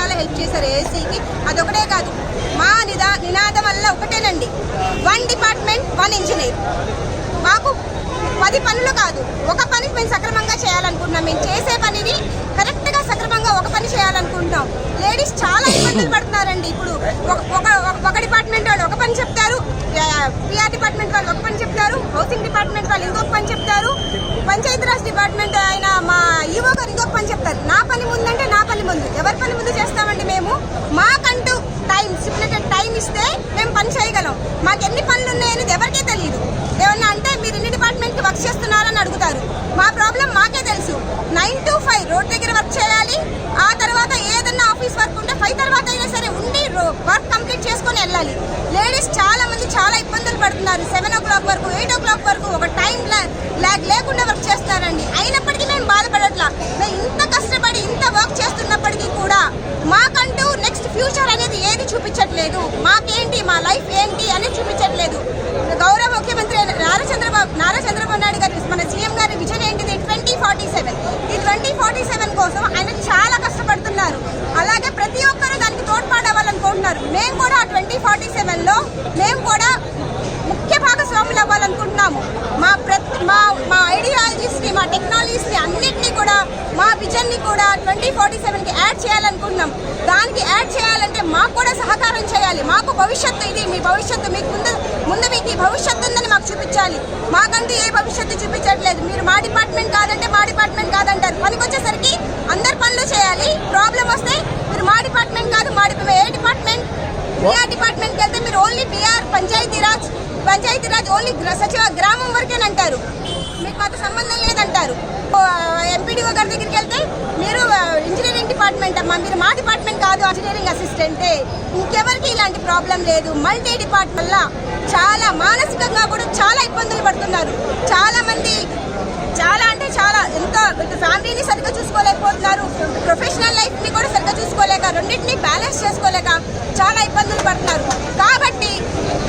చాలా హెల్ప్ చేశారు ఏసీకి అదొకటే కాదు మా నిదా నినాదం వల్ల ఒకటేనండి. వన్ డిపార్ట్మెంట్ వన్ ఇంజనీర్ మాకు పది పనులు కాదు ఒక పని మేము సక్రమంగా చేయాలనుకుంటున్నాం. మేము చేసే పనిని కరెక్ట్గా సక్రమంగా ఒక పని చేయాలనుకుంటున్నాం. లేడీస్ చాలా ఇబ్బందులు పడుతున్నారండి. ఇప్పుడు ఒక- ఒక ఒక డిపార్ట్మెంట్ వాళ్ళు ఒక పని చెప్తారు పిఆర్ డిపార్ట్మెంట్ వాళ్ళు ఒక పని చెప్తారు హౌసింగ్ డిపార్ట్మెంట్ వాళ్ళు ఇంకొక పని చెప్తారు పంచాయతీరాజ్ డిపార్ట్మెంట్ ఆయన మా ఈవో గారు ఇంకొక పని చెప్తారు నా పని ముందంటే నా పని ముందు ఎవరి పని ముందు చేస్తామండి మేము? మాకంటూ టైం స్టిపులేటెడ్ టైం ఇస్తే మేము పని చేయగలం. మాకు ఎన్ని పనులు ఉన్నాయనేది ఎవరికీ తెలియదు ఏమన్నా అంటే మీరు ఎన్ని డిపార్ట్మెంట్కి వర్క్ చేస్తున్నారని అడుగుతారు. మా ప్రాబ్లం మాకే తెలుసు నైన్ టు ఫైవ్ రోడ్ దగ్గర వర్క్ చేయాలి ఆ తర్వాత ఏదన్నా ఆఫీస్ వర్క్ ఉంటే ఫైవ్ తర్వాత అయినా సరే ఉండి వర్క్ కంప్లీట్ చేసుకొని వెళ్ళాలి లేడీస్ చాలా మంది చాలా ఇబ్బందులు పడుతున్నారు సెవెన్ ఓ క్లాక్ వరకు ఎయిట్ ఓ క్లాక్ వరకు ఒక టైం లాగ్ లేకుండా వర్క్ చేస్తున్నారండి అయినప్పటికీ మేము బాధపడట్లా మేము ఇంత కష్టపడి ఇంత వర్క్ చేస్తున్నప్పటికీ కూడా మాకంటూ నెక్స్ట్ ఫ్యూచర్ అనేది ఏది చూపించట్లేదు మాకేంటి మా లైఫ్ ఏంటి అనేది చూపించట్లేదు గౌరవ ముఖ్యమంత్రి అయిన నారా చంద్రబాబు నారా చంద్రబాబు నాయుడు గారి మన సీఎం గారి విజన్ ఏంటిది ట్వంటీ ఫార్టీ సెవెన్ ఈ ట్వంటీ ఫార్టీ సెవెన్ కోసం ఆయన చాలా కష్టపడుతున్నారు అలాగే ప్రతి ఒక్కరూ దానికి తోడ్పాడవ్వాలనుకుంటున్నారు మేము కూడా ట్వంటీ ఫార్టీ సెవెన్లో మేము కూడా ముఖ్య భాగస్వాములు అవ్వాలనుకుంటున్నాము మా ప్రతి మా మా ఐడియాలజీస్ని మా టెక్నాలజీస్ని అన్నిటినీ కూడా మా విజన్ని కూడా ట్వంటీ ఫార్టీ సెవెన్కి యాడ్ చేయాలనుకుంటున్నాం. దానికి యాడ్ చేయాలంటే మాకు కూడా సహకారం చేయాలి. మాకు భవిష్యత్తు ఇది. మీ భవిష్యత్తు మీకు ముందు ముందు మీకు ఈ భవిష్యత్తు ఉందని మాకు చూపించాలి. మాకంటూ ఏ భవిష్యత్తు చూపించట్లేదు. మీరు మా డిపార్ట్మెంట్ కాదంటే మా డిపార్ట్మెంట్ కాదంటారు. పనికి వచ్చేసరికి అందరు పనులు చేయాలి. ప్రాబ్లం వస్తే మీరు మా డిపార్ట్మెంట్ కాదు మా ఏ డిపార్ట్మెంట్? పిఆర్ డిపార్ట్మెంట్కి వెళ్తే మీరు only PR Panchayati Raj Panchayati Raj only Sachiv గ్రామం వరకేనంటారు. మీకు అంత సంబంధం లేదంటారు. ఎంపీడీఓ గారి దగ్గరికి వెళ్తే డిపార్ట్మెంట్ అమ్మా మీరు మా డిపార్ట్మెంట్ కాదు ఇంజనీరింగ్ అసిస్టెంటే ఇంకెవరికి ఇలాంటి ప్రాబ్లం లేదు. మల్టీ డిపార్ట్మెంట్ చాలా మానసికంగా కూడా చాలా ఇబ్బందులు పడుతున్నారు. చాలా మంది చాలా అంటే చాలా ఎంతో ఫ్యామిలీని సరిగ్గా చూసుకోలేకపోతున్నారు. ప్రొఫెషనల్ లైఫ్ని కూడా సరిగ్గా చూసుకోలేక రెండింటిని బ్యాలెన్స్ చేసుకోలేక చాలా ఇబ్బందులు పడుతున్నారు. కాబట్టి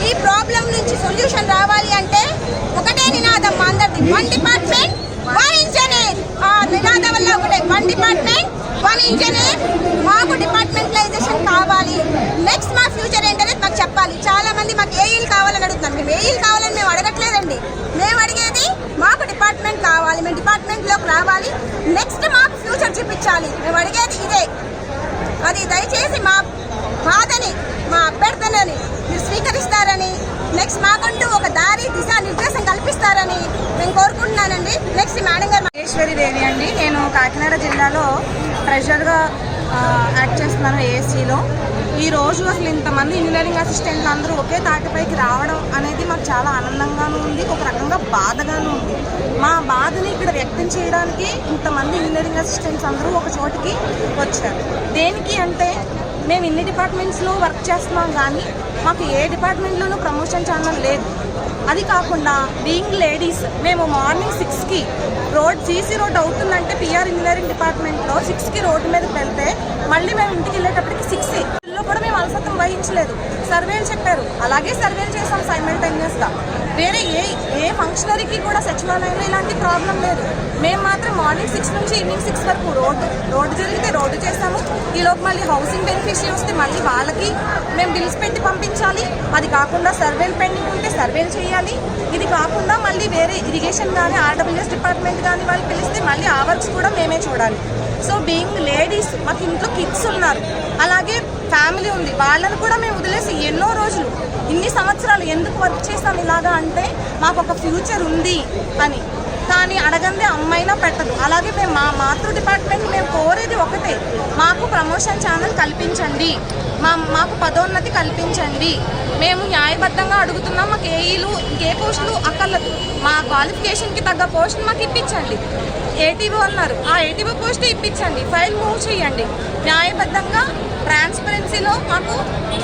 ఈ ప్రాబ్లం నుంచి సొల్యూషన్ రావాలి అంటే ఒకటే నినాదం అందరిది. వన్ డిపార్ట్మెంట్ వన్ ఇంజనీర్ ఆ వల్ల ఒకటే వన్ డిపార్ట్మెంట్ వన్ ఇంజనీర్ మాకు డిపార్ట్మెంటలైజేషన్ కావాలి. నెక్స్ట్ మా ఫ్యూచర్ ఏంటనేది మాకు చెప్పాలి. చాలా మంది మాకు ఏఈలు కావాలని అడుగుతున్నారు. మేము ఏఈలు కావాలని మేము అడగట్లేదండి. మేము అడిగేది మాకు డిపార్ట్మెంట్ కావాలి. మేము డిపార్ట్మెంట్లోకి రావాలి. నెక్స్ట్ మాకు ఫ్యూచర్ చూపించాలి. మేము అడిగేది ఇదే. అది దయచేసి మా బాధని మా అభ్యర్థనని మీరు స్వీకరిస్తారని నెక్స్ట్ మాకంటూ ఒక దారి దిశా నిర్దేశం కల్పిస్తారని మేము కోరుకుంటున్నానండి. నెక్స్ట్ మేడం గారు మహేశ్వరి దేవి అండి. నేను కాకినాడ జిల్లాలో ప్రెషర్గా యాక్ట్ చేస్తున్నాను ఏఎస్సీలో ఈ రోజు అసలు ఇంతమంది ఇంజనీరింగ్ అసిస్టెంట్లు అందరూ ఒకే తాటిపైకి రావడం అనేది మాకు చాలా ఆనందంగానూ ఉంది ఒక రకంగా బాధగాను ఉంది. మా బాధని ఇక్కడ వ్యక్తం చేయడానికి ఇంతమంది ఇంజనీరింగ్ అసిస్టెంట్స్ అందరూ ఒక చోటికి వచ్చారు. దేనికి అంటే మేము ఇన్ని డిపార్ట్మెంట్స్లో వర్క్ చేస్తున్నాం కానీ మాకు ఏ డిపార్ట్మెంట్లోనూ ప్రమోషన్ ఛానల్ లేదు. అది కాకుండా బీయింగ్ లేడీస్ మేము మార్నింగ్ సిక్స్కి రోడ్ సీసీ రోడ్ అవుతుందంటే పిఆర్ ఇంజనీరింగ్ డిపార్ట్మెంట్లో సిక్స్కి రోడ్డు మీదకి వెళ్తే మళ్ళీ మేము ఇంటికి వెళ్ళేటప్పటికి సిక్స్లో కూడా మేము అలసత్వం వహించలేదు. సర్వేలు చెప్పారు. అలాగే సర్వేలు చేసాం సైమల్టేనియస్గా వేరే ఏ ఏ ఫంక్షనరీకి కూడా సచివాలయంలో ఇలాంటి ప్రాబ్లం లేదు. మేము మాత్రం మార్నింగ్ సిక్స్ నుంచి ఈవినింగ్ సిక్స్ వరకు రోడ్డు రోడ్డు జరిగితే రోడ్డు చేసాము ఈలోపు మళ్ళీ హౌసింగ్ బెనిఫిషియరీ వస్తే మళ్ళీ వాళ్ళకి మేము బిల్స్ పెట్టి పంపించాలి. అది కాకుండా సర్వేలు పెండింగ్ ఉంటే సర్వేలు చేయాలి. ఇది కాకుండా మళ్ళీ వేరే ఇరిగేషన్ కానీ ఆర్డబ్ల్యూఎస్ డిపార్ట్మెంట్ కానీ వాళ్ళు పిలిస్తే మళ్ళీ ఆ వర్క్స్ కూడా మేమే చూడాలి. సో బీయింగ్ లేడీస్ మాకు ఇంట్లో కిడ్స్ ఉన్నారు. అలాగే ఫ్యామిలీ ఉంది. వాళ్ళని కూడా మేము వదిలేసి ఎన్నో రోజులు ఇన్ని సంవత్సరాలు ఎందుకు వర్క్ చేస్తాం ఇలాగా అంటే మాకు ఒక ఫ్యూచర్ ఉంది అని. కానీ అడగంది అమ్మైనా పెట్టదు. అలాగే మేము మా మాతృ డిపార్ట్మెంట్ మేము కోరేది ఒకటే మాకు ప్రమోషన్ ఛానల్ కల్పించండి. మా మాకు పదోన్నతి కల్పించండి. మేము న్యాయబద్ధంగా అడుగుతున్నాం మాకు ఏఈలు ఇంకే పోస్టులు అక్కర్లేదు. మా క్వాలిఫికేషన్కి తగ్గ పోస్ట్ మాకు ఇప్పించండి. ఏటీవో అన్నారు ఆ ఏటీవో పోస్ట్ ఇప్పించండి ఫైల్ మూవ్ చేయండి. న్యాయబద్ధంగా ట్రాన్స్పరెన్సీలో మాకు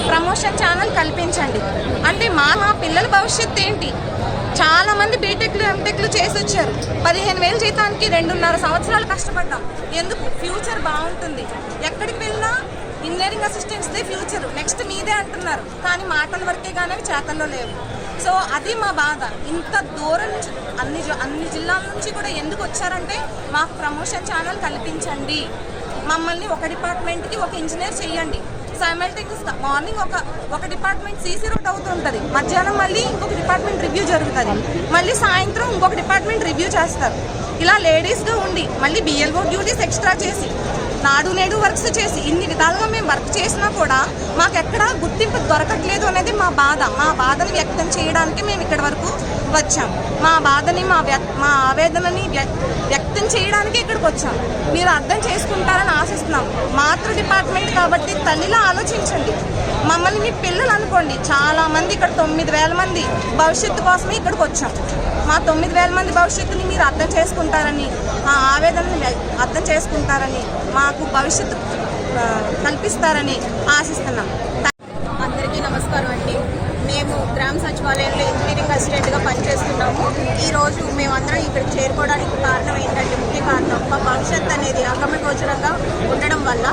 ప్రమోషన్ ఛానల్ కల్పించండి. అంటే మా మా పిల్లల భవిష్యత్తు ఏంటి? చాలా మంది బీటెక్లు ఎంటెక్లు చేసి వచ్చారు పదిహేను వేలు జీతానికి రెండున్నర సంవత్సరాలు కష్టపడ్డాం. ఎందుకు? ఫ్యూచర్ బాగుంటుంది. ఎక్కడికి వెళ్ళినా ఇంజనీరింగ్ అసిస్టెంట్స్దే ఫ్యూచర్. నెక్స్ట్ మీదే అంటున్నారు. కానీ మాటల వరకే కానీ అవి చేతల్లో లేవు. సో అది మా బాధ. ఇంత దూరం నుంచి అన్ని అన్ని జిల్లాల నుంచి కూడా ఎందుకు వచ్చారంటే మాకు ప్రమోషన్ ఛానల్ కల్పించండి. మమ్మల్ని ఒక డిపార్ట్మెంట్కి ఒక ఇంజనీర్ చేయండి సైమల్టేనియస్గా మార్నింగ్ ఒక ఒక డిపార్ట్మెంట్ సీసీ రోడ్ అవుతుంటుంది. మధ్యాహ్నం మళ్ళీ ఇంకొక డిపార్ట్మెంట్ రివ్యూ జరుగుతుంది. మళ్ళీ సాయంత్రం ఇంకొక డిపార్ట్మెంట్ రివ్యూ చేస్తారు. ఇలా లేడీస్గా ఉండి మళ్ళీ బిఎల్ఓ డ్యూటీస్ ఎక్స్ట్రా చేసి నాడు నేడు వర్క్స్ చేసి ఇన్ని విధాలుగా మేము వర్క్ చేసినా కూడా మాకు ఎక్కడ గుర్తింపు దొరకట్లేదు అనేది మా బాధ. మా బాధను వ్యక్తం చేయడానికి మేము ఇక్కడి వరకు వచ్చాం. మా బాధని మా మా ఆవేదనని వ్యక్తం చేయడానికి ఇక్కడికి వచ్చాం. మీరు అర్థం చేసుకుంటారని ఆశిస్తున్నాం. మాతృ డిపార్ట్మెంట్ కాబట్టి తల్లిలో ఆలోచించండి. మమ్మల్ని మీ పిల్లలు అనుకోండి. చాలా మంది ఇక్కడ తొమ్మిది వేల మంది భవిష్యత్తు కోసమే ఇక్కడికి వచ్చాం. మా తొమ్మిది వేల మంది భవిష్యత్తుని మీరు అర్థం చేసుకుంటారని మా ఆవేదనని అర్థం చేసుకుంటారని మాకు భవిష్యత్తు కల్పిస్తారని ఆశిస్తున్నాం. అందరికీ నమస్కారం అండి. మేము గ్రామ సచివాలయంలో ప్రెసిడెంట్గా పనిచేస్తున్నాము. ఈరోజు మేమందరం ఇక్కడ చేరుకోవడానికి కారణం ఏంటంటే ముఖ్య కారణం మా భవిష్యత్ అనేది అగమగోచరంగా ఉండడం వల్ల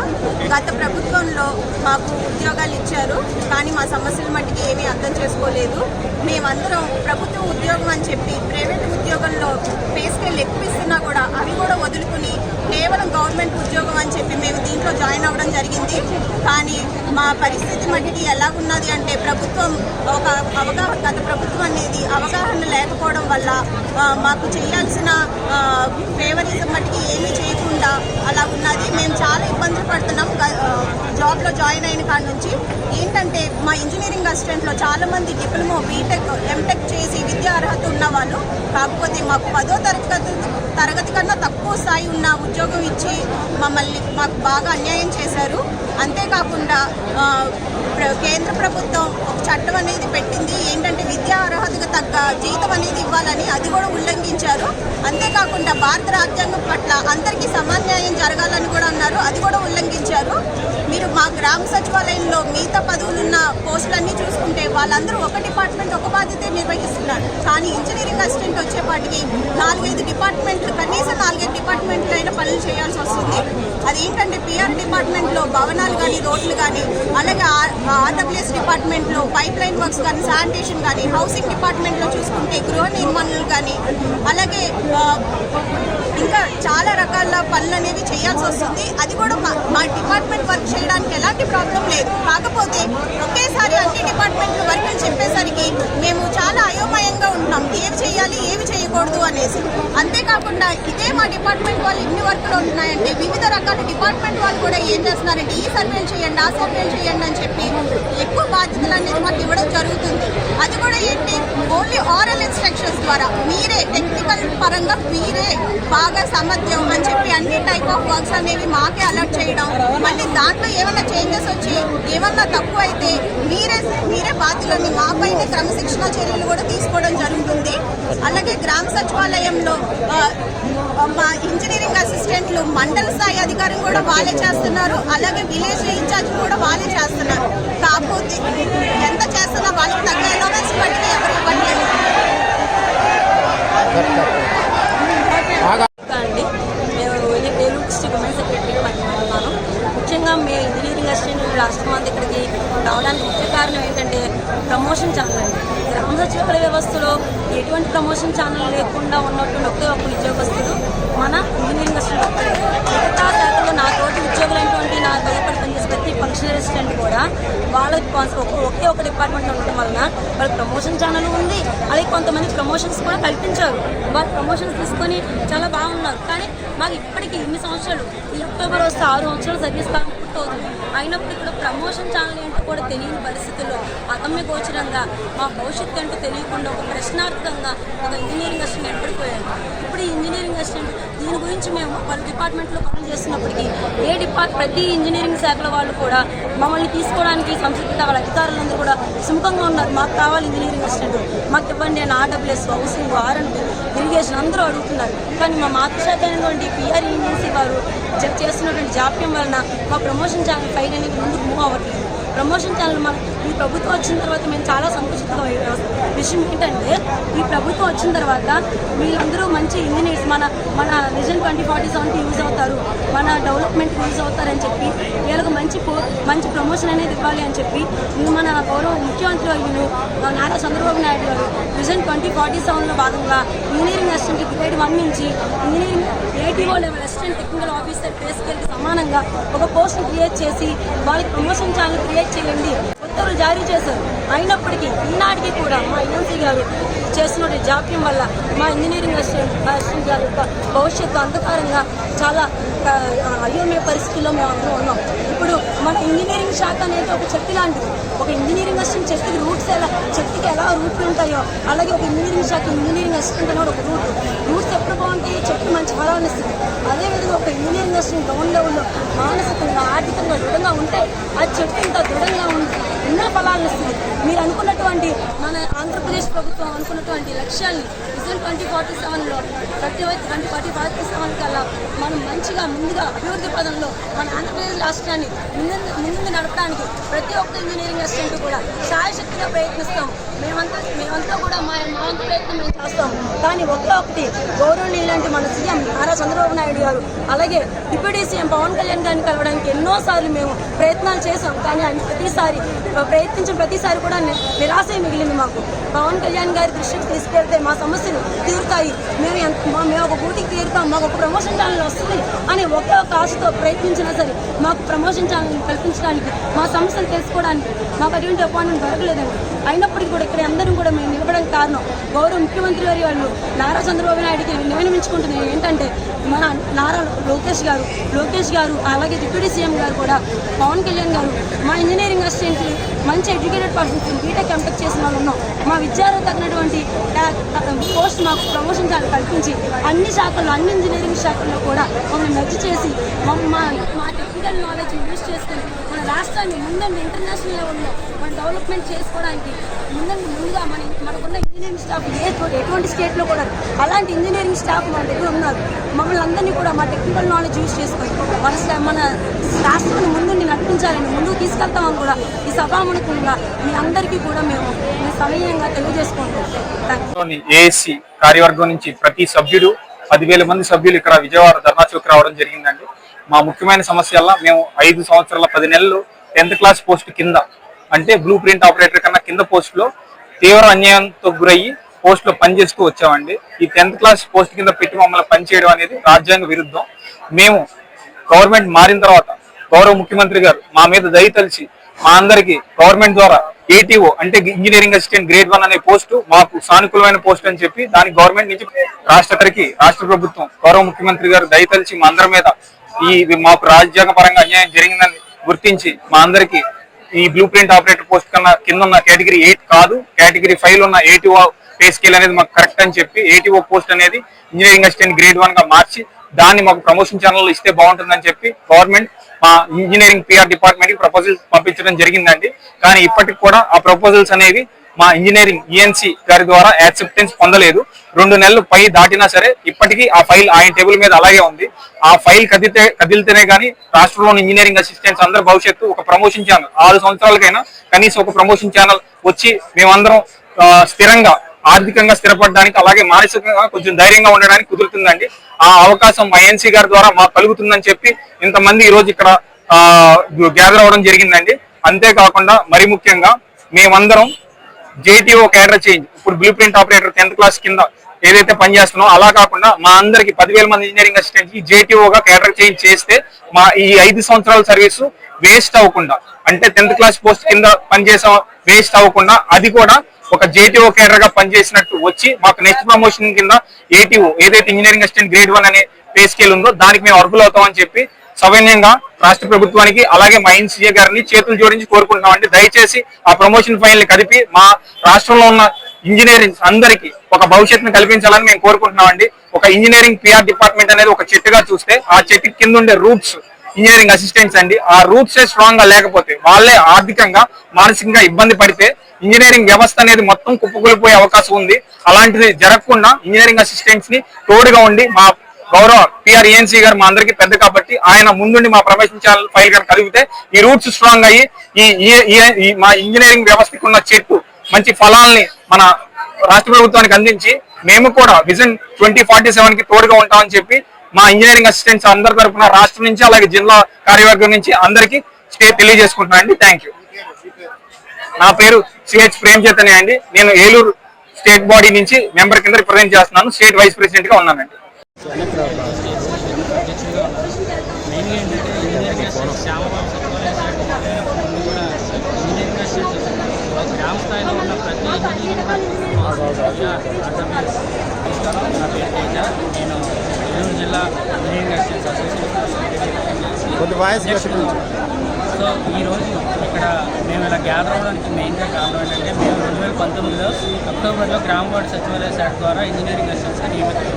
గత ప్రభుత్వంలో మాకు ఉద్యోగాలు ఇచ్చారు కానీ మా సమస్యల మట్టికి ఏమీ అర్థం చేసుకోలేదు. మేమందరం ప్రభుత్వ ఉద్యోగం అని చెప్పి ప్రైవేట్ ఉద్యోగంలో పే స్కేల్ ఎక్కువ ఇస్తున్నా కూడా అవి కూడా వదులుకుని కేవలం గవర్నమెంట్ ఉద్యోగం అని చెప్పి మేము దీంట్లో జాయిన్ అవ్వడం జరిగింది. కానీ మా పరిస్థితి మట్టికి ఎలాగున్నది అంటే ప్రభుత్వం ఒక అవగాహన గత ప్రభుత్వం అనేది అవగాహన లేకపోవడం వల్ల మాకు చేయాల్సిన ఫేవరిజం మట్టికి ఏమీ చేయ అలా ఉన్నది. మేము చాలా ఇబ్బందులు పడుతున్నాం. జాబ్లో జాయిన్ అయిన కాడ నుంచి. ఏంటంటే మా ఇంజనీరింగ్ అసిస్టెంట్లో చాలామంది డిప్లొమో బీటెక్ ఎంటెక్ చేసి విద్యా అర్హత ఉన్న వాళ్ళు కాకపోతే మాకు పదో తరగతి తరగతి కన్నా తక్కువ స్థాయి ఉన్న ఉద్యోగం ఇచ్చి మమ్మల్ని మాకు బాగా అన్యాయం చేశారు. అంతేకాకుండా కేంద్ర ప్రభుత్వం ఒక చట్టం అనేది పెట్టింది. ఏంటంటే విద్యా అర్హత జీతం అనేది ఇవ్వాలని అది కూడా ఉల్లంఘించారు. అంతేకాకుండా భారత రాజ్యాంగం పట్ల అందరికీ సమాన్యాయం జరగాలని కూడా అన్నారు. అది కూడా ఉల్లంఘించారు. మీరు మా గ్రామ సచివాలయంలో మిగతా పదవులున్న పోస్టులన్నీ చూసుకుంటే వాళ్ళందరూ ఒక డిపార్ట్మెంట్ ఒక బాధ్యత నిర్వహిస్తున్నారు. కానీ ఇంజనీరింగ్ అసిస్టెంట్ వచ్చేపాటికి నాలుగైదు డిపార్ట్మెంట్లు కనీసం నాలుగైదు డిపార్ట్మెంట్లు అయినా పనులు చేయాల్సి వస్తుంది. అది ఏంటంటే పిఆర్ డిపార్ట్మెంట్లో భవనాలు కానీ రోడ్లు కానీ అలాగే ఆర్డబ్ల్యూఎస్ డిపార్ట్మెంట్లో పైప్ లైన్ వర్క్స్ కానీ శానిటేషన్ కానీ హౌసింగ్ డిపార్ట్మెంట్లో చూసుకుంటే గృహ నిర్మాణాలు కానీ అలాగే ఇంకా చాలా రకాల పనులు అనేవి చేయాల్సి వస్తుంది. అది కూడా మా మా డిపార్ట్మెంట్ వర్క్ చేయడానికి ఎలాంటి ప్రాబ్లం లేదు. కాకపోతే ఒకేసారి అన్ని డిపార్ట్మెంట్లు వర్కులు చెప్పేసరికి మేము చాలా అయోమయంగా ఉంటున్నాం. ఏవి చేయాలి ఏవి చేయకూడదు అనేసి. అంతేకాకుండా ఇదే మా డిపార్ట్మెంట్ వాళ్ళు ఇన్ని వర్కులు ఉంటున్నాయంటే వివిధ రకాల డిపార్ట్మెంట్ వాళ్ళు కూడా ఏం చేస్తున్నారంటే ఈ సర్వేలు చేయండి ఆ సర్వేలు చేయండి అని చెప్పి ఎక్కువ బాధ్యత బాధ్యతలు అనేది మాకు ఇవ్వడం జరుగుతుంది. అది కూడా ఏంటి? ఓన్లీ ఆరల్ ఇన్స్ట్రక్షన్స్ ద్వారా. మీరే టెక్నికల్ పరంగా మీరే బాగా సామర్థ్యం అని చెప్పి అన్ని టైప్ ఆఫ్ వర్క్స్ అనేవి మాకే అలర్ట్ చేయడం మళ్ళీ దాంట్లో ఏమైనా చేంజెస్ వచ్చి ఏమన్నా తక్కువ అయితే మీరే మీరే బాధ్యులని మాపైన క్రమశిక్షణ చర్యలు కూడా తీసుకోవడం జరుగుతుంది. అలాగే గ్రామ సచివాలయంలో మా ఇంజనీరింగ్ అసిస్టెంట్లు మండల స్థాయి అధికారం కూడా వాళ్ళే చేస్తున్నారు. అలాగే విలేజ్ ఇన్ఛార్జ్ కూడా వాళ్ళే చేస్తున్నారు. కాకపోతే ఎంత చేస్తున్నా వాళ్ళకి తగ్గ ఎలవెన్స్ బట్టి ఎవరు ఇవ్వట్లేదు. అండి మేము ఏ- ఏలూరు డిస్ట్రిక్ట్ ఉమెన్ సెక్రటరీగా పనిచేస్తున్నాను. ముఖ్యంగా మేము ఇంజనీరింగ్ అసిస్టెంట్ రాష్ట్రం అంతా ఇక్కడికి రావడానికి ముఖ్య కారణం ఏంటంటే ప్రమోషన్ ఛానల్ అండి. గ్రామ సచివాలయ వ్యవస్థలో ఎటువంటి ప్రమోషన్ ఛానల్ లేకుండా ఉన్నటువంటి ఒకే ఒక ఉద్యోగస్తులు మన ఇంజనీరింగ్ అసిస్టెంట్ ఒక్కరే మిగతా శాఖలో నా తోటి ఉద్యోగులైనటువంటి నా భయపడి ప్రతి ఫంక్షనల్ అసిస్టెంట్ కూడా వాళ్ళ ఒక- ఒకే ఒక డిపార్ట్మెంట్ ఉండడం వలన వాళ్ళకి ప్రమోషన్ ఛానల్ ఉంది. అలాగే కొంతమంది ప్రమోషన్స్ కూడా కల్పించారు. వాళ్ళు ప్రమోషన్స్ తీసుకొని చాలా బాగున్నారు. కానీ మాకు ఇప్పటికీ ఇన్ని సంవత్సరాలు ఈ అక్టోబర్ వస్తే ఆరు సంవత్సరాలు సర్వీస్ కాలం పూర్తవుతుంది. అయినప్పుడు కూడా ప్రమోషన్ ఛానల్ ఏంటో కూడా తెలియని పరిస్థితుల్లో అగమ్య గోచరంగా మా భవిష్యత్తు ఏంటో తెలియకుండా ఒక ప్రశ్నార్థకంగా ఒక ఇంజనీరింగ్ అసిస్టెంట్ ఏర్పడిపోయారు ఇప్పుడు ఇంజనీరింగ్ అసిస్టెంట్ దీని గురించి మేము పలు డిపార్ట్మెంట్లో పనులు చేస్తున్నప్పటికీ ఏ డిపార్ట్ ప్రతి ఇంజనీరింగ్ శాఖలో వాళ్ళు కూడా మమ్మల్ని తీసుకోవడానికి సంసిద్ధత వాళ్ళ అధికారులందరూ కూడా సుముఖంగా ఉన్నారు. మాకు కావాలి ఇంజనీరింగ్ అసిస్టెంట్ మాకు ఇవ్వండి అని ఆర్డబ్ల్యూఎస్ హౌసింగ్ ఆర్ఎండ్ ఇరిగేషన్ అందరూ అడుగుతున్నారు. కానీ మా మాతృశాఖ అయినటువంటి పిఆర్ ఏజెన్సీ వారు చేస్తున్నటువంటి జాప్యం వలన మా ప్రమోషన్ ఛానల్ ఫైల్ అనేది ముందుకు మూవ్ అవ్వట్లేదు. ప్రమోషన్ ఛానల్ మన ఈ ప్రభుత్వం వచ్చిన తర్వాత మేము చాలా సంతోషిత విషయం ఏంటంటే ఈ ప్రభుత్వం వచ్చిన తర్వాత వీళ్ళందరూ మంచి ఇంజనీర్స్ మన మన విజన్ ట్వంటీ ఫార్టీ సెవెన్కి యూజ్ అవుతారు. మన డెవలప్మెంట్కి యూజ్ అవుతారని చెప్పి వీళ్ళకి మంచి పో- మంచి ప్రమోషన్ అనేది ఇవ్వాలి అని చెప్పి మన గౌరవ ముఖ్యమంత్రి వర్యులు నారా చంద్రబాబు నాయుడు గారు విజన్ ట్వంటీ ఫార్టీ సెవెన్లో భాగంగా ఇంజనీరింగ్ అసిస్టెంట్కి గ్రేడ్ వన్ నుంచి engineering ATO level assistant technical officer pay సమానంగా ఒక పోస్ట్ క్రియేట్ చేసి వాళ్ళకి ప్రమోషన్ ఛానల్ క్రియేట్ చేయండి. ఉత్తర్వులు జారీ చేశారు. అయినప్పటికీ ఈనాటికి కూడా మా ఎన్ఎంసీ గారు చేస్తున్న జాప్యం వల్ల మా ఇంజనీరింగ్ అసిస్టెంట్ గారు గారి యొక్క భవిష్యత్తు అంధకారంగా చాలా అయోమయ పరిస్థితుల్లో మేము అందరం ఉన్నాం. మన ఇంజనీరింగ్ శాఖ అనేది ఒక చెట్టు లాంటిది. ఒక ఇంజనీరింగ్ అసిస్టెంట్ చెట్టుకి రూట్స్ ఎలా చెట్టుకి ఎలా రూట్లు ఉంటాయో అలాగే ఒక ఇంజనీరింగ్ శాఖ ఇంజనీరింగ్ అసిస్టెంట్ అనేది ఒక రూట్ రూట్స్ ఎప్పుడు బాగుంటాయి చెట్టు మంచి ఫలాన్ని ఇస్తుంది. అదేవిధంగా ఒక ఇంజనీరింగ్ అసిస్టెంట్ గ్రౌండ్ లెవెల్లో మానసికంగా ఆర్థికంగా దృఢంగా ఉంటే ఆ చెట్టు ఇంత దృఢంగా ఉంటుంది ఎన్నో ఫలాలను ఇస్తుంది మీరు అనుకున్నటువంటి మన ఆంధ్రప్రదేశ్ ప్రభుత్వం అనుకున్నటువంటి లక్ష్యాల్ని విజన్ ట్వంటీ ఫార్టీ సెవెన్లో ప్రతి ట్వంటీ ఫార్టీ ఫార్టీ సెవెన్ కల్లా మనం మంచిగా ముందుగా అభివృద్ధి పదంలో మన ఆంధ్రప్రదేశ్ రాష్ట్రాన్ని ముందు ముందు నడపడానికి ప్రతి ఒక్క ఇంజనీరింగ్ అసిస్టెంట్ కూడా సాయశక్తిగా ప్రయత్నిస్తాం. మేమంతా మేమంతా కూడా మా మా వంతు ప్రయత్నం మేము చేస్తాం. కానీ ఒకే ఒకటి గౌరవనీయులు లాంటి మన సీఎం నారా చంద్రబాబు నాయుడు గారు. అలాగే డిప్యూటీ సీఎం పవన్ కళ్యాణ్ గారిని కలవడానికి ఎన్నోసార్లు మేము ప్రయత్నాలు చేసాం కానీ ఆయన ప్రతిసారి ప్రయత్నించిన ప్రతిసారి కూడా నిరాశ మిగిలింది మాకు. పవన్ కళ్యాణ్ గారి దృష్టికి తీసుకెళ్తే మా సమస్యలు తీరుతాయి. మేము ఎంత మా- మేము ఒక బూటికి తీరుతాం. మాకు ఒక ప్రమోషన్ ఛానల్ వస్తుంది అని ఒకే ఒక ఆశతో ప్రయత్నించినా సరే మాకు ప్రమోషన్ కల్పించడానికి మా సమస్యలు తెలుసుకోవడానికి మాకు అటువంటి అపాయింట్మెంట్ దొరకలేదండి. అయినప్పటికీ కూడా ఇక్కడ అందరం కూడా మేము నిలబడడానికి కారణం గౌరవ ముఖ్యమంత్రి గారి వాళ్ళు నారా చంద్రబాబు నాయుడికి నియమించుకుంటున్నాను ఏంటంటే మన నారా లోకేష్ గారు లోకేష్ గారు అలాగే డిప్యూటీ సీఎం గారు కూడా పవన్ కళ్యాణ్ గారు మా ఇంజనీరింగ్ అసిస్టెంట్లు మంచి ఎడ్యుకేటెడ్ పర్సన్స్ బీటెక్ ఎంటెక్ చేసిన వాళ్ళు ఉన్నాం. మా విద్యార్థులు తగినటువంటి పోస్ట్ మాకు ప్రమోషన్ చాలా కల్పించి అన్ని శాఖల్లో అన్ని ఇంజనీరింగ్ శాఖల్లో కూడా మమ్మల్ని మెచ్చి చేసి మమ్మ- మా మా టెక్నికల్ నాలెడ్జ్ యూజ్ చేసుకొని మన రాష్ట్రాన్ని ముందండి ఇంటర్నేషనల్ లెవెల్లో మన డెవలప్మెంట్ చేసుకోవడానికి ముందండి ముందుగా మన మనకున్న ఇంజనీరింగ్ స్టాఫ్ ఏ ఎటువంటి స్టేట్లో కూడా అలాంటి ఇంజనీరింగ్ స్టాఫ్ మన దగ్గర ఉన్నారు. మమ్మల్ని అందరినీ కూడా మా టెక్నికల్ నాలెడ్జ్ యూజ్ చేసుకొని మన మన రాష్ట్రాన్ని ముందుండి నడిపించాలని ముందుకు తీసుకెళ్తామని కూడా ఈ సభాముఖంగా మీ అందరికీ కూడా మేము సమయంగా తెలియజేసుకుంటాం థ్యాంక్ ఏఎస్సి కార్యవర్గం నుంచి ప్రతి సభ్యుడు పదివేల మంది సభ్యులు ఇక్కడ విజయవాడ ధర్నా చౌక్ రావడం జరిగిందండి. మా ముఖ్యమైన సమస్యల్లో మేము ఐదు సంవత్సరాల పది నెలలు టెన్త్ క్లాస్ పోస్ట్ కింద అంటే బ్లూ ప్రింట్ ఆపరేటర్ కన్నా కింద పోస్ట్లో తీవ్ర అన్యాయంతో గురయ్యి పోస్ట్లో పనిచేస్తూ వచ్చామండి. ఈ టెన్త్ క్లాస్ పోస్ట్ కింద పెట్టి మమ్మల్ని పనిచేయడం అనేది రాజ్యాంగ విరుద్ధం. మేము గవర్నమెంట్ మారిన తర్వాత గౌరవ ముఖ్యమంత్రి గారు మా మీద దయ తలిచి మా అందరికి గవర్నమెంట్ ద్వారా ఏటీఓ అంటే ఇంజనీరింగ్ అసిస్టెంట్ గ్రేడ్ వన్ అనే పోస్టు మాకు సానుకూలమైన పోస్ట్ అని చెప్పి దానికి గవర్నమెంట్ నుంచి రాష్ట్రపతికి రాష్ట్ర ప్రభుత్వం గౌరవ ముఖ్యమంత్రి గారు దయ తలిచి మా అందరి మీద ఈ ఇది మాకు రాజ్యాంగ పరంగా అన్యాయం జరిగిందని గుర్తించి మా అందరికి ఈ బ్లూ ప్రింట్ ఆపరేటర్ పోస్ట్ కన్నా కింద ఉన్న కేటగిరీ ఎయిట్ కాదు కేటగిరీ ఫైవ్ ఉన్న ఏటీఓ పే స్కేల్ అనేది మాకు కరెక్ట్ అని చెప్పి ఏటీఓ పోస్ట్ అనేది ఇంజనీరింగ్ అసిస్టెంట్ గ్రేడ్ వన్గా మార్చి దాన్ని మాకు ప్రమోషన్ ఛానల్ ఇస్తే బాగుంటుందని చెప్పి గవర్నమెంట్ మా ఇంజనీరింగ్ పిఆర్ డిపార్ట్మెంట్కి ప్రపోజల్స్ పంపించడం జరిగిందండి. కానీ ఇప్పటికి కూడా ఆ ప్రపోజల్స్ అనేవి మా ఇంజనీరింగ్ ఈఎన్సీ గారి ద్వారా యాక్సెప్టెన్స్ పొందలేదు. రెండు నెలలు పై దాటినా సరే ఇప్పటికీ ఆ ఫైల్ ఆయన టేబుల్ మీద అలాగే ఉంది. ఆ ఫైల్ కదిలితే కదిలితేనే కానీ రాష్ట్రంలోని ఇంజనీరింగ్ అసిస్టెంట్స్ అందరూ భవిష్యత్తు ఒక ప్రమోషన్ ఛానల్ ఆరు సంవత్సరాలకైనా కనీసం ఒక ప్రమోషన్ ఛానల్ వచ్చి మేమందరం స్థిరంగా ఆర్థికంగా స్థిరపడడానికి అలాగే మానసికంగా కొంచెం ధైర్యంగా ఉండడానికి కుదురుతుందండి. ఆ అవకాశం మా ఎన్సీ గారి ద్వారా మాకు కలుగుతుందని చెప్పి ఇంతమంది ఈ రోజు ఇక్కడ గ్యాదర్ అవ్వడం జరిగిందండి. అంతేకాకుండా మరి ముఖ్యంగా మేమందరం జేటీఓ క్యాడర్ చేంజ్. ఇప్పుడు blue print operator tenth class కింద ఏదైతే పనిచేస్తున్నామో అలా కాకుండా మా అందరికి పదివేల మంది ఇంజనీరింగ్ అసిస్టెంట్కి జేటీఓగా క్యాడర్ చేంజ్ చేస్తే మా ఈ ఐదు సంవత్సరాల సర్వీస్ వేస్ట్ అవ్వకుండా అంటే టెన్త్ క్లాస్ పోస్ట్ కింద పనిచేసే వేస్ట్ అవ్వకుండా అది కూడా ఒక జేటీఓ కేడర్గా పనిచేసినట్టు వచ్చి మాకు నెక్స్ట్ ప్రమోషన్ కింద ఏటీఓ ఏదైతే ఇంజనీరింగ్ అసిస్టెంట్ గ్రేడ్ వన్ అనే పే స్కేల్ ఉందో దానికి మేము అర్హులు అవుతామని చెప్పి సవైన్యంగా రాష్ట్ర ప్రభుత్వానికి అలాగే మా ఎన్సీఏ గారిని చేతులు జోడించి కోరుకుంటున్నామండి. దయచేసి ఆ ప్రమోషన్ ఫైల్ని కదిపి మా రాష్ట్రంలో ఉన్న ఇంజనీరింగ్ అందరికి ఒక భవిష్యత్తును కల్పించాలని మేము కోరుకుంటున్నామండి. ఒక ఇంజనీరింగ్ పిఆర్ డిపార్ట్మెంట్ అనేది ఒక చెట్టుగా చూస్తే ఆ చెట్టు కింద ఉండే రూట్స్ ఇంజనీరింగ్ అసిస్టెంట్స్ అండి ఆ రూట్స్ స్ట్రాంగ్గా లేకపోతే వాళ్ళే ఆర్థికంగా మానసికంగా ఇబ్బంది పడితే ఇంజనీరింగ్ వ్యవస్థ అనేది మొత్తం కుప్పకూలిపోయే అవకాశం ఉంది. అలాంటిది జరగకుండా ఇంజనీరింగ్ అసిస్టెంట్స్ని తోడుగా ఉండి మా గౌరవ పిఆర్ ఏఎన్సీ గారు మా అందరికి పెద్ద కాబట్టి ఆయన ముందుండి మా ప్రమోషన్ ఛానల్ ఫైల్ గారు కలిగితే ఈ రూట్స్ స్ట్రాంగ్ అయ్యి ఈ ఈ మా ఇంజనీరింగ్ వ్యవస్థకు ఉన్న చెట్టు మంచి ఫలాల్ని మన రాష్ట్ర ప్రభుత్వానికి అందించి మేము కూడా విజన్ ట్వంటీ ఫార్టీ సెవెన్కి తోడుగా ఉంటామని చెప్పి మా ఇంజనీరింగ్ అసిస్టెంట్స్ అందరి తరఫున రాష్ట్రం నుంచి అలాగే జిల్లా కార్యవర్గం నుంచి అందరికీ స్టే తెలియజేసుకుంటున్నాను అండి. థ్యాంక్ యూ నా పేరు సిహెచ్ ప్రేమ్ చైతన్య అండి. నేను ఏలూరు స్టేట్ బాడీ నుంచి మెంబర్ కింద రిప్రజెంట్ చేస్తున్నాను. స్టేట్ వైస్ ప్రెసిడెంట్గా ఉన్నానండి. మెయిన్గా ఏంటంటే ఇంజనీరింగ్ శ్యామబాబు ఇంజనీరింగ్ గ్రామ స్థాయిలో ఉన్న ప్రతి నమస్కారం నా పేరు తేజ నేను ఏలూరు జిల్లా ఇంజనీరింగ్ అసిస్టెంట్స్ అసోసియేషన్ సో ఈరోజు ఇక్కడ మేము ఇలా గ్యాదర్ అవ్వడానికి మెయిన్గా కారణం ఏంటంటే మేము రెండు వేల పంతొమ్మిదిలో అక్టోబర్లో గ్రామ వార్డు సచివాలయ శాఖ ద్వారా ఇంజనీరింగ్ అసిస్టెంట్స్గా నియమితం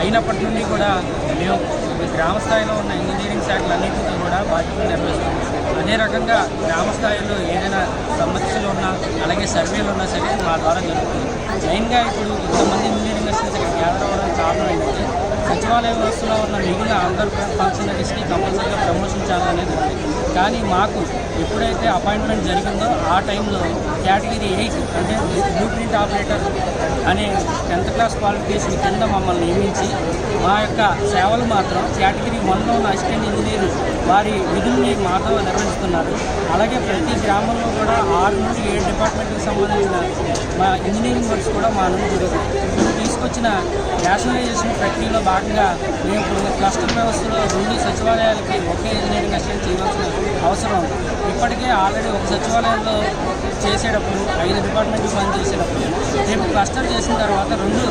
అయినప్పటి నుండి కూడా మేము గ్రామ స్థాయిలో ఉన్న ఇంజనీరింగ్ శాఖలన్నింటినీ కూడా బాధ్యతలు నిర్వహిస్తాం. అదే రకంగా గ్రామ స్థాయిలో ఏదైనా సమస్యలు ఉన్నా అలాగే సర్వేలు ఉన్నా సరే మా ద్వారా జరుగుతుంది. మెయిన్గా ఇప్పుడు కొంతమంది ఇంజనీరింగ్ అసిస్టెంట్స్ ఇక్కడ గ్యాదర్ అవ్వడానికి కారణం ఏంటంటే సచివాలయ వ్యవస్థలో ఉన్న మిగిలిన అందరూ ఫంక్షనరీస్కి కంపల్సరీగా ప్రమోషన్ చేయాలనేది ఉంది. కానీ మాకు ఎప్పుడైతే అపాయింట్మెంట్ జరిగిందో ఆ టైంలో కేటగిరీ ఎయిట్ అంటే బ్లూ ప్రింట్ ఆపరేటర్ అనే టెన్త్ క్లాస్ క్వాలిఫికేషన్ కింద మమ్మల్ని నియమించి మా యొక్క సేవలు మాత్రం కేటగిరీ వన్లో ఉన్న అసిస్టెంట్ ఇంజనీర్ వారి విధుల్ని మాతో నిర్వహిస్తున్నారు. అలాగే ప్రతి గ్రామంలో కూడా ఆరు నుండి ఏడు డిపార్ట్మెంట్కి సంబంధించిన మా ఇంజనీరింగ్ వర్క్స్ కూడా మా నుండి జరుగుతాయి. తీసుకొచ్చిన నేషనలైజేషన్ ప్రక్రియలో భాగంగా మేము ఇప్పుడు క్లస్టర్ వ్యవస్థలో రెండు సచివాలయాలకి ఒకే ఇంజనీరింగ్ అసిస్టెంట్ చేయవలసిన అవసరం. ఉంది ఇప్పటికే ఆల్రెడీ ఒక సచివాలయంలో చేసేటప్పుడు ఐదు డిపార్ట్మెంట్లు పని చేసేటప్పుడు రేపు క్లస్టర్ చేసిన తర్వాత రెండు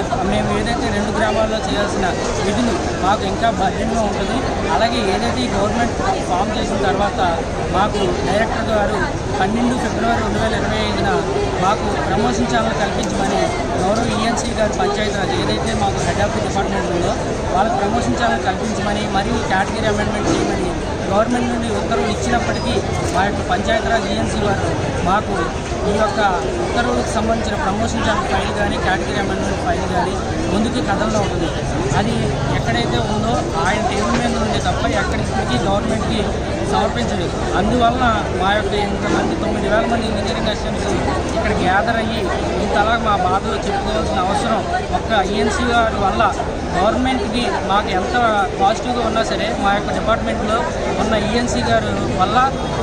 ఇది మేము ఏదైతే రెండు గ్రామాల్లో చేయాల్సిన విధులు మాకు ఇంకా బడ్జెట్గా ఉంటుంది. అలాగే ఏదైతే ఈ గవర్నమెంట్ ఫామ్ చేసిన తర్వాత మాకు డైరెక్టర్ గారు పన్నెండు ఫిబ్రవరి రెండు వేల ఇరవై ఐదున మాకు ప్రమోషన్ ఛానల్ కల్పించమని గౌరవ ఈఎన్సీ గారు పంచాయతీరాజ్ ఏదైతే మాకు హెడ్ ఆఫ్ డిపార్ట్మెంట్ ఉందో వాళ్ళకి ప్రమోషన్ ఛానల్ కల్పించమని మరియు కేటగిరీ అమెండ్మెంట్ చేయమని గవర్నమెంట్ నుండి ఉత్తర్వులు ఇచ్చినప్పటికీ మా యొక్క పంచాయతీరాజ్ ఏఎన్సీ వారు మాకు ఈ యొక్క ఉత్తర్వులకు సంబంధించిన ప్రమోషన్ ఛానల్ ఫైల్ కానీ కేటగిరీ అమెండ్మెంట్ ఫైల్ కానీ ముందుకు కథల్లో ఉంది అది ఎక్కడైతే ఉందో ఆయన టేబుల్ మీద ఉంది తప్ప ఎక్కడికి గవర్నమెంట్కి సమర్పించలేదు అందువలన మా యొక్క ఇంతమంది తొమ్మిది వేల మంది ఇంజనీరింగ్ అసిస్టెంట్స్ ఇక్కడ గ్యాదర్ అయ్యి ఇంతలా మా బాధలు చెప్పుకోవాల్సిన అవసరం ఒక్క ఈఎన్సీ గారి వల్ల గవర్నమెంట్కి మాకు ఎంత పాజిటివ్గా ఉన్నా సరే మా యొక్క డిపార్ట్మెంట్లో ఉన్న ఈఎన్సీ గారు వల్ల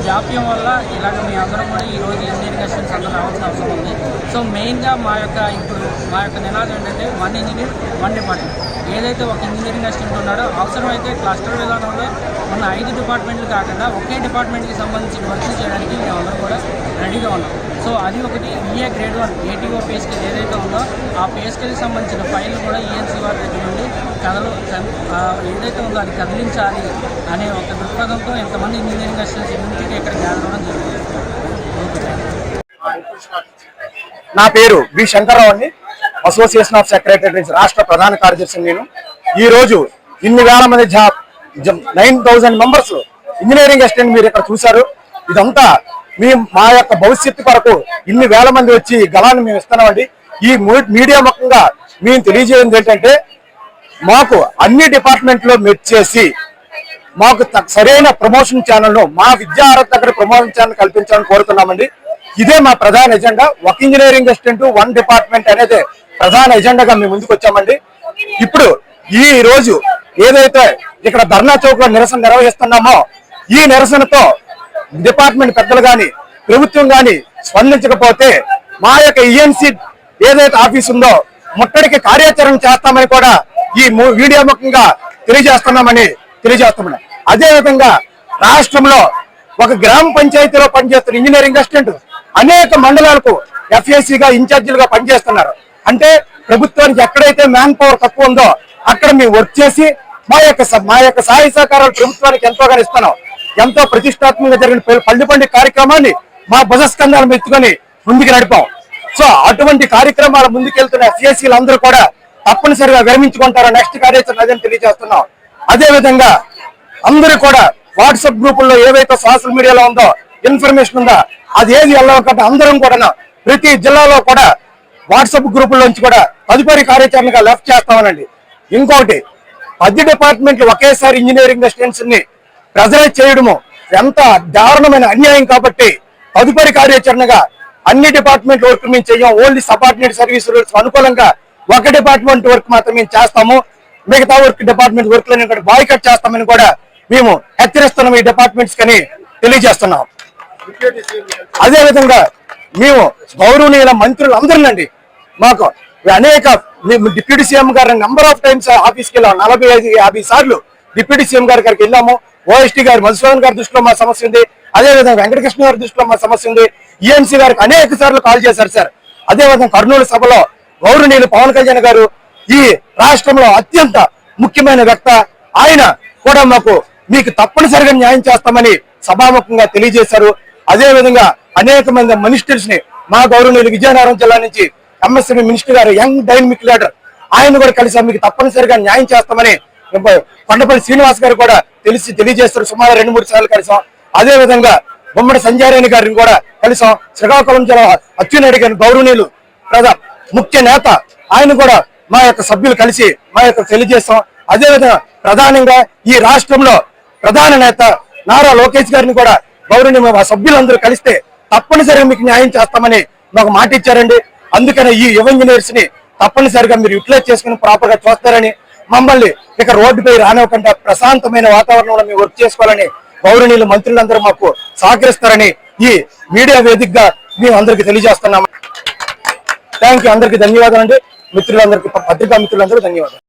జాప్యం వల్ల ఇలాగ మీ అందరం కూడా ఈరోజు ఇంజనీరింగ్ అసిస్టెంట్స్ అందరూ రావాల్సిన అవసరం ఉంది. సో మెయిన్గా మా యొక్క ఇప్పుడు మా యొక్క నినాదం ఏంటంటే వన్ ఇంజనీర్ వన్ డిపార్ట్మెంట్. ఏదైతే ఒక ఇంజనీరింగ్ అసిస్టెంట్ ఉన్నాడో అవసరమైతే క్లస్టర్ విధానంలో ఉన్న ఐదు డిపార్ట్మెంట్లు కాకుండా ఒకే డిపార్ట్మెంట్కి సంబంధించిన వర్క్ చేయడానికి మేమందరం కూడా రెడీగా ఉన్నాం. సో అది ఒకటి EA grade one ATO pay scale ఏదైతే ఉందో ఆ పే స్కేల్కి సంబంధించిన ఫైల్ కూడా ఈఎన్సీ వారి దగ్గర నుండి కథలు ఏదైతే ఉందో అది కదిలించాలి అనే ఒక దృక్పథంతో ఎంతమంది ఇంజనీరింగ్ అసిస్టెంట్స్ ఇమ్యూనిటీగా ఇక్కడ గ్యాదర్ అవ్వడం జరిగింది. నా పేరు బి శంకర్రావు అండి. అసోసియేషన్ ఆఫ్ సెక్రటరీస్ రాష్ట్ర ప్రధాన కార్యదర్శి నేను. ఈ రోజు ఇన్ని వేల మంది job nine thousand members engineering assistant మీరు ఇక్కడ చూశారు. ఇదంతా మీ మా యొక్క భవిష్యత్తు కొరకు ఇన్ని వేల మంది వచ్చి ఈ గలాన్ని మేము ఇస్తున్నామండి. ఈ మీడియా ముఖంగా మేము తెలియజేయడం ఏంటంటే మాకు అన్ని డిపార్ట్మెంట్లో మెచ్ చేసి మాకు త- సరైన ప్రమోషన్ ఛానల్ను మా విద్యా అర్హత దగ్గర ప్రమోషన్ ఛానల్ కల్పించాలని కోరుతున్నామండి. ఇదే మా ప్రధాన ఎజెండా. ఒక ఇంజనీరింగ్ అసిస్టెంట్ వన్ డిపార్ట్మెంట్ అనేది ప్రధాన ఎజెండాగా మేము ముందుకు వచ్చామండి. ఇప్పుడు ఈ రోజు ఏదైతే ఇక్కడ ధర్నా చౌక్లో నిరసన నిర్వహిస్తున్నామో ఈ నిరసనతో డిపార్ట్మెంట్ పెద్దలు కానీ ప్రభుత్వం కానీ స్పందించకపోతే మా యొక్క ఈఎన్సీ ఏదైతే ఆఫీస్ ఉందో ముట్టడికి కార్యాచరణ చేస్తామని కూడా ఈ వీడియో ముఖంగా తెలియజేస్తున్నామని తెలియజేస్తున్నాం. అదే విధంగా రాష్ట్రంలో ఒక గ్రామ పంచాయతీలో పనిచేస్తున్న ఇంజనీరింగ్ అసిస్టెంట్ అనేక మండలాలకు ఎఫ్ఏసీగా ఇన్ఛార్జీలుగా పనిచేస్తున్నారు. అంటే ప్రభుత్వానికి ఎక్కడైతే మ్యాన్ పవర్ తక్కువ ఉందో అక్కడ మేము వర్క్ చేసి మా యొక్క స- మా యొక్క సహాయ సహకారాలు ప్రభుత్వానికి ఎంతోగానో ఇస్తున్నాం. ఎంతో ప్రతిష్టాత్మకంగా జరిగిన పల్లెపండి పల్లి పండుగ కార్యక్రమాన్ని మా భుజస్కంధాలను ఎత్తుకొని ముందుకు నడిపాం. సో అటువంటి కార్యక్రమాల ముందుకెళ్తున్న సిఎస్సీలు అందరూ కూడా తప్పనిసరిగా విరమించుకుంటారు నెక్స్ట్ కార్యాచరణ అదే తెలియజేస్తున్నాం. అదే విధంగా అందరూ కూడా వాట్సాప్ గ్రూపుల్లో ఏవైతే సోషల్ మీడియాలో ఉందో ఇన్ఫర్మేషన్ ఉందో అది ఏది వెళ్ళకుండా అందరం కూడా ప్రతి జిల్లాలో కూడా వాట్సాప్ గ్రూపుల్లోంచి కూడా తదుపరి కార్యాచరణగా లెఫ్ట్ చేస్తామనండి. ఇంకొకటి పది డిపార్ట్మెంట్లు ఒకేసారి ఇంజనీరింగ్ స్టూడెంట్స్ని ప్రజలే చేయడము. ఎంత దారుణమైన అన్యాయం కాబట్టి తదుపరి కార్యాచరణగా అన్ని డిపార్ట్మెంట్ వర్క్ మేము చేయం. ఓన్లీ సబార్డినేట్ సర్వీస్ రూల్స్ అనుకూలంగా ఒక డిపార్ట్మెంట్ వర్క్ మాత్రమే చేస్తాము. మిగతా వర్క్ డిపార్ట్మెంట్ వర్క్లను కూడా బాయ్కట్ చేస్తామని కూడా మేము హెచ్చరిస్తున్నాం ఈ డిపార్ట్మెంట్స్ కని తెలియజేస్తున్నాం. అదే విధంగా మేము గౌరవనీయుల మంత్రులు అందరినండి మాకు అనేక డిప్యూటీ సీఎం గారు నెంబర్ ఆఫ్ టైమ్స్ ఆఫీస్కి వెళ్ళాము నలభై ఐదు యాభై సార్లు డిప్యూటీ సీఎం గారి గారికి వెళ్ళాము. ఓఎస్టీ గారు మధుసూదన్ గారి దృష్టిలో మా సమస్య ఉంది. అదే విధంగా వెంకటకృష్ణ గారి దృష్టిలో మా సమస్య ఉంది. ఈఎంసీ గారికి అనేక సార్లు కాల్ చేశారు సార్. అదే విధంగా కర్నూలు సభలో గౌరవనీయులు పవన్ కళ్యాణ్ గారు ఈ రాష్ట్రంలో అత్యంత ముఖ్యమైన వ్యక్త ఆయన కూడా మాకు మీకు తప్పనిసరిగా న్యాయం చేస్తామని సభాముఖంగా తెలియజేశారు. అదే విధంగా అనేక మంది మినిస్టర్స్ని మా గౌరవనీయులు విజయనగరం జిల్లా నుంచి ఎంఎస్ఎంఈ మినిస్టర్ గారు యంగ్ డైనమిక్ లీడర్ ఆయన కూడా కలిసి మీకు తప్పనిసరిగా న్యాయం చేస్తామని కొండపల్లి శ్రీనివాస్ గారు కూడా తెలిసి తెలియజేస్తారు. సుమారు రెండు మూడు సార్లు కలిసాం. అదే విధంగా బొమ్మడి సంజయారాయణ గారిని కూడా కలిసాం. శ్రీకాకుళం జిల్లా అచ్చెన్నాయుడు గారిని గౌరవనీయులు ప్రధా ముఖ్య నేత ఆయన కూడా మా యొక్క సభ్యులు కలిసి మా యొక్క తెలియజేస్తాం. అదే విధంగా ప్రధానంగా ఈ రాష్ట్రంలో ప్రధాన నేత నారా లోకేష్ గారిని కూడా గౌరవనీయ మా సభ్యులందరూ కలిస్తే తప్పనిసరిగా మీకు న్యాయం చేస్తామని మాకు మాట ఇచ్చారండి. అందుకనే ఈ యువ ఇంజనీర్స్ని తప్పనిసరిగా మీరు యూటిలైజ్ చేసుకుని ప్రాపర్గా చూస్తారని మమ్మల్ని ఇక రోడ్డుపై రానివ్వకుండా ప్రశాంతమైన వాతావరణంలో మేము వర్క్ చేసుకోవాలని గౌరవనీయులు మంత్రులందరూ మాకు సహకరిస్తారని ఈ మీడియా వేదికగా మేము అందరికి తెలియజేస్తున్నాము. థ్యాంక్ యూ అందరికి ధన్యవాదాలు అండి మిత్రులందరికీ పత్రికా మిత్రులందరూ ధన్యవాదాలు.